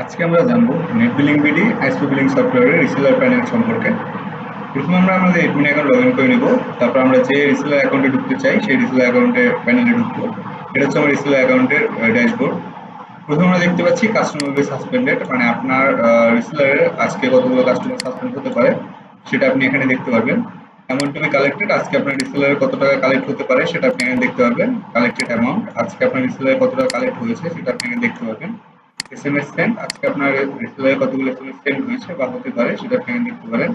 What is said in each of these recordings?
আজকে আমরা জানব net billing BD ISP billing সফটওয়্যারের রিসেলার প্যানেল সম্পর্কে। প্রথমে আমরা আমাদের এডমিন অ্যাকাউন্ট লগ ইন করে নিব, তারপর আমরা যে রিসেলার অ্যাকাউন্টে ঢুকতে চাই, সেই রিসেলার অ্যাকাউন্টে প্যানেলে ঢুকবো। এটা হচ্ছে আমার রিসেলার অ্যাকাউন্টের ড্যাশবোর্ড প্রথমে আমরা দেখতে পাচ্ছি কাস্টমার বি সাসপেন্ডেড মানে আপনার রিসেলারের আজকে কতগুলো কাস্টমার সাসপেন্ড হতে পারে, সেটা আপনি এখানে দেখতে পারবেন। অ্যামাউন্ট টু বি কালেক্টেড আজকে আপনার রিসেলারের কত টাকা কালেক্ট হতে পারে, সেটা আপনি এখানে দেখতে পারবেন। কালেক্টেড অ্যামাউন্ট আজকে আপনার রিসেলারের কত টাকা কালেক্ট হয়েছে, সেটা আপনি এখানে দেখতে পারবেন। এসএমএস সেন্ড আজকে আপনার রিসেলারে কতগুলো এসএমএস সেন্ড হয়েছে বা হতে পারে, সেটা এখানে দেখতে পারেন।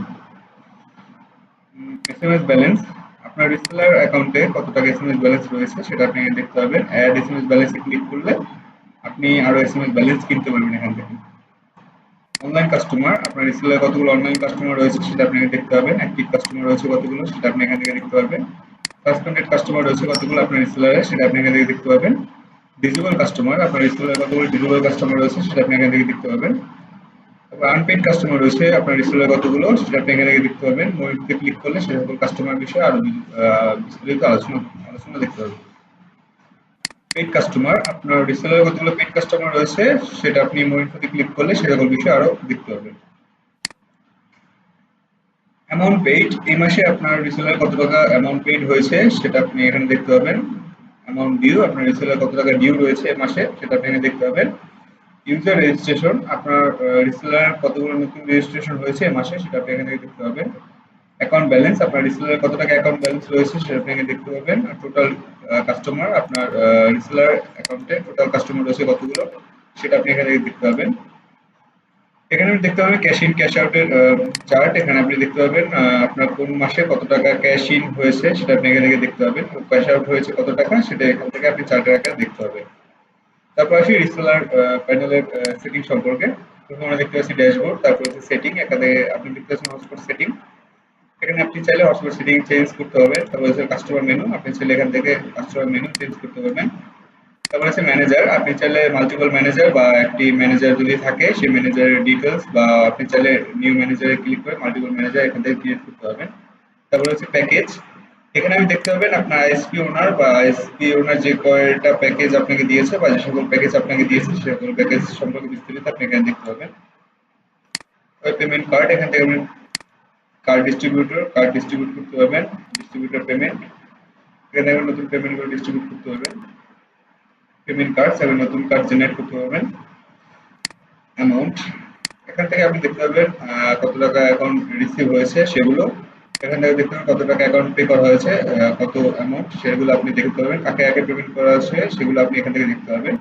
এসএমএস ব্যালেন্স আপনার রিসেলার অ্যাকাউন্টে কত টাকা এসএমএস ব্যালেন্স রয়েছে, সেটা আপনি দেখতে পাবেন অ্যাড এসএমএস ব্যালেন্সে ক্লিক করলে আপনি আরও এসএমএস ব্যালেন্স কিনতে পারবেন এখান থেকে। অনলাইন কাস্টমার আপনার রিসেলারে কতগুলো অনলাইন কাস্টমার রয়েছে, সেটা আপনি দেখতে পারবেন। অ্যাক্টিভ কাস্টমার রয়েছে কতগুলো, সেটা আপনি এখান থেকে দেখতে পারবেন। সাসপেন্ডেড কাস্টমার রয়েছে কতগুলো, আপনার রিসেলারে সেটা আপনি এখান থেকে দেখতে পারবেন। ডিজেবল কাস্টমার আপনার রিসেলারে কতগুলো ডিজেবল কাস্টমার রয়েছে সেটা আপনি এখান থেকে দেখতে পাবেন। তারপর আনপেইড কাস্টমার রয়েছে, আপনার রিসেলারে কতগুলো সেটা আপনি এখান থেকে দেখতে পাবেন। মোবাইলতে ক্লিক করলে সে সকল কাস্টমার বিষয়ে আরও বিস্তারিত আলোচনা আলোচনা দেখতে পাবেন। পেইড কাস্টমার আপনার রিসেলারে কতগুলো পেইড কাস্টমার রয়েছে সেটা আপনি মোবাইলতে ক্লিক করলে সে সকল বিষয়ে আরও দেখতে পাবেন। অ্যামাউন্ট পেইড এই মাসে আপনার রিসেলার কত টাকা অ্যামাউন্ট পেইড হয়েছে সেটা আপনি এখানে দেখতে পাবেন। অ্যামাউন্ট ডিউ আপনার রিসেলার কত টাকা ডিউ রয়েছে মাসে, সেটা আপনি দেখতে পাবেন। ইউজার রেজিস্ট্রেশন আপনার রিসেলার কতগুলো নতুন রেজিস্ট্রেশন হয়েছে মাসে, সেটা আপনি এখানে দেখতে পাবেন। অ্যাকাউন্ট ব্যালেন্স আপনার রিসেলার কত টাকা অ্যাকাউন্ট ব্যালেন্স রয়েছে, সেটা আপনি দেখতে পাবেন। আর টোটাল কাস্টমার আপনার রিসেলার অ্যাকাউন্টে টোটাল কাস্টমার রয়েছে কতগুলো, সেটা আপনি এখানে দেখতে পাবেন। এখানে আপনি দেখতে পাবেন ক্যাশ ইন ক্যাশ আউটের চার্ট এখানে আপনি দেখতে পাবেন আপনার কোন মাসে কত টাকা ক্যাশ ইন হয়েছে সেটা আপনি এখানে থেকে দেখতে পাবেন। ক্যাশ আউট হয়েছে কত টাকা সেটা এখান থেকে আপনি চার্টের আকারে দেখতে পাবেন। তারপর আসি রিসেলার প্যানেলের সেটিং সম্পর্কে। প্রথমে আমরা দেখতে পাচ্ছি ড্যাশবোর্ড তারপর হচ্ছে সেটিং এখানে আপনি দেখতে পাচ্ছেন হটস্পট সেটিং এখানে আপনি চাইলে হটস্পট সেটিং চেঞ্জ করতে হবে। তারপর হচ্ছে কাস্টমার মেনু আপনি চাইলে এখান থেকে কাস্টমার মেনু চেঞ্জ করতে পারবেন। তারপর আছে ম্যানেজার আপনি চাইলে মাল্টিপল ম্যানেজার বা একটি ম্যানেজার যদি থাকে, সেই ম্যানেজারের ডিটেলস বা আপনি চাইলে নিউ ম্যানেজারে ক্লিক করে মাল্টিপল ম্যানেজার এখান থেকে ক্রিয়েট করতে পারবেন। তারপর হচ্ছে প্যাকেজ এখানে আমি দেখতে পাবেন আপনার আইএসপি ওনার বা আইএসপি ওনার যে কয়টা প্যাকেজ আপনাকে দিয়েছে বা যে সকল প্যাকেজ আপনাকে দিয়েছে, সে সকল প্যাকেজ সম্পর্কে বিস্তারিত আপনি এখানে দেখতে পাবেন পেমেন্ট কার্ড এখান থেকে আপনি কার্ড ডিস্ট্রিবিউটর কার্ড ডিস্ট্রিবিউট করতে পারবেন ডিস্ট্রিবিউটর পেমেন্ট এখানে নতুন পেমেন্ট করে ডিস্ট্রিবিউট করতে পারবেন। পেমেন্ট কার্ড সেভেন নতুন কার্ড জেনারেট করতে পারবেন। অ্যামাউন্ট এখান থেকে আপনি দেখতে পাবেন কত টাকা অ্যাকাউন্ট রিসিভ হয়েছে সেগুলো। এখান থেকে দেখতে পাবেন কত টাকা অ্যাকাউন্ট পে করা হয়েছে কত অ্যামাউন্ট সেগুলো আপনি দেখতে পাবেন। কাকে আগে পেমেন্ট করা আছে সেগুলো আপনি এখান থেকে দেখতে পাবেন।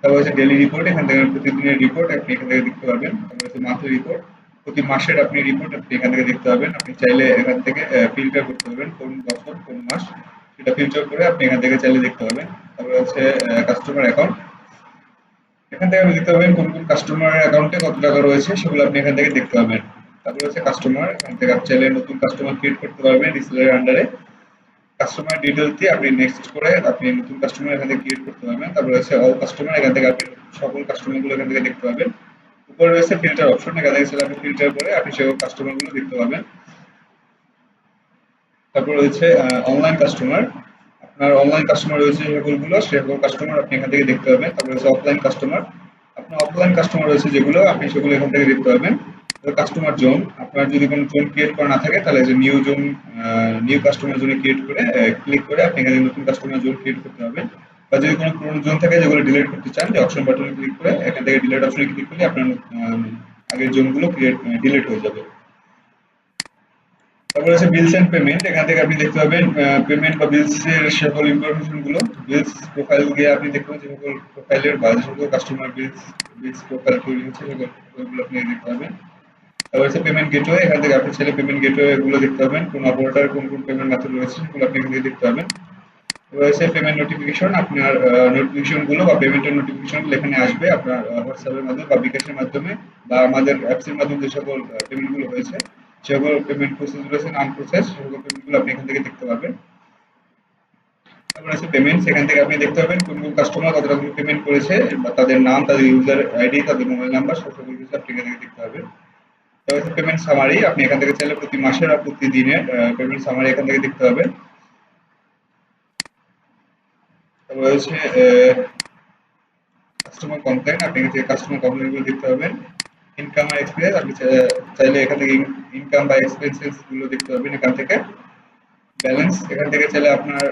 তারপর হচ্ছে ডেলি রিপোর্ট এখান থেকে প্রতিদিনের রিপোর্ট আপনি এখান থেকে দেখতে পাবেন তারপর হচ্ছে মান্থলি রিপোর্ট প্রতি মাসের আপনি রিপোর্ট আপনি এখান থেকে দেখতে পাবেন আপনি চাইলে এখান থেকে ফিল্টার করতে পারবেন কোন বছর, কোন মাস। সেটা ফিল্টার করে আপনি এখান থেকে চাইলে দেখতে পাবেন তারপরে হচ্ছে কাস্টমার অ্যাকাউন্ট এখান থেকে আপনি দেখতে কোন কোন কাস্টমার অ্যাকাউন্টে কত টাকা রয়েছে, সেগুলো আপনি এখান থেকে দেখতে পাবেন। হচ্ছে কাস্টমার এখান থেকে আপনি চাইলে নতুন কাস্টমার করতে পারবেন আন্ডারে কাস্টমার ডিটেলস দিয়ে আপনি নেক্সট করে আপনি নতুন কাস্টমার এখান থেকে ক্রিয়েট করতে পারবেন। হচ্ছে অল কাস্টমার এখান থেকে আপনি সকল এখান থেকে দেখতে পাবেন। উপরে রয়েছে ফিল্টার অপশন থেকে আপনি ফিল্টার আপনি দেখতে পাবেন। তারপর রয়েছে অনলাইন কাস্টমার আপনার অনলাইন কাস্টমার রয়েছে সেগুলো সেগুলো কাস্টমার আপনি এখান থেকে দেখতে পাবেন। তারপরে হচ্ছে অফলাইন কাস্টমার আপনার অফলাইন কাস্টমার রয়েছে যেগুলো, আপনি সেগুলো এখান থেকে দেখতে পাবেন কাস্টমার জোন আপনার যদি কোনো জোন ক্রিয়েট করা না থাকে, তাহলে যে নিউ জোন নিউ কাস্টমার জোনে ক্রিয়েট করে ক্লিক করে আপনি এখানে নতুন কাস্টমার জোন ক্রিয়েট করতে পারবেন। বা যদি কোনো পুরনো জোন থাকে যেগুলো ডিলিট করতে চান, যে অপশন বাটনে ক্লিক করে, এখান থেকে ডিলিট অপশনে ক্লিক করলে আপনার আগের জোনগুলো ক্রিয়েট ডিলিট হয়ে যাবে। তারপরে আছে বিলস এন্ড পেমেন্ট এখান থেকে আপনি দেখতে পাবেন পেমেন্ট বা বিলস এর সকল ইনফরমেশনগুলো। বিলস প্রোফাইল গিয়ে আপনি দেখতে পাবেন যে সকল প্রোফাইলের বা সকল কাস্টমার বিলস বিলস প্রোফাইল তৈরি হচ্ছে সেগুলো আপনি দেখতে পাবেন। তারপর হচ্ছে পেমেন্ট গেটওয়ে এখান থেকে আপনি চাইলে পেমেন্ট গেটওয়ে গুলো দেখতে পাবেন। কোন অপারেটর কোন কোন পেমেন্ট মেথড রয়েছে, সেগুলো আপনি এখান দেখতে পাবেন। রয়েছে পেমেন্ট নোটিফিকেশন আপনার নোটিফিকেশনগুলো বা পেমেন্টের নোটিফিকেশন এখানে আসবে আপনার হোয়াটসঅ্যাপের মাধ্যমে বা বিকাশের মাধ্যমে বা আমাদের অ্যাপস এর মাধ্যমে যে সকল পেমেন্টগুলো হয়েছে। সেগুলো পেমেন্ট প্রসেস রয়েছে নাম প্রসেস সেগুলো পেমেন্টগুলো আপনি এখান থেকে দেখতে পাবেন তারপর আছে পেমেন্ট সেখান থেকে আপনি দেখতে পাবেন কোন কোন কাস্টমার কত টাকা পেমেন্ট করেছে বা তাদের নাম, তাদের ইউজার আইডি তাদের মোবাইল নাম্বার সব কিছু আপনি এখান থেকে দেখতে পাবেন তারপর হচ্ছে পেমেন্ট সামারি আপনি এখান থেকে চাইলে প্রতি মাসের আর প্রতি দিনের পেমেন্ট সামারি এখান থেকে দেখতে পাবেন তারপর হচ্ছে কাস্টমার কমপ্লেন আপনি এখান থেকে কাস্টমার কমপ্লেনগুলো দেখতে পাবেন ইনকাম আর এক্সপেন্স আপনি চাইলে এখান থেকে ইনকাম বা এক্সপেন্সেসগুলো দেখতে পারবেন এখান থেকে। ব্যালেন্স এখান থেকে চাইলে আপনার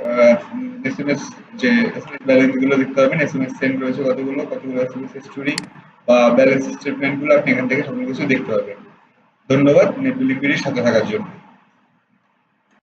এসএমএস যে এসএমএস ব্যালেন্সগুলো দেখতে পাবেন এসএমএস সেন্ড রয়েছে কতগুলো কতগুলো এসএমএস হিস্টোরি বা ব্যালেন্স স্টেটমেন্টগুলো আপনি এখান থেকে সকল কিছু দেখতে পারবেন। ধন্যবাদ, নেট বিলিং সাথে থাকার জন্য।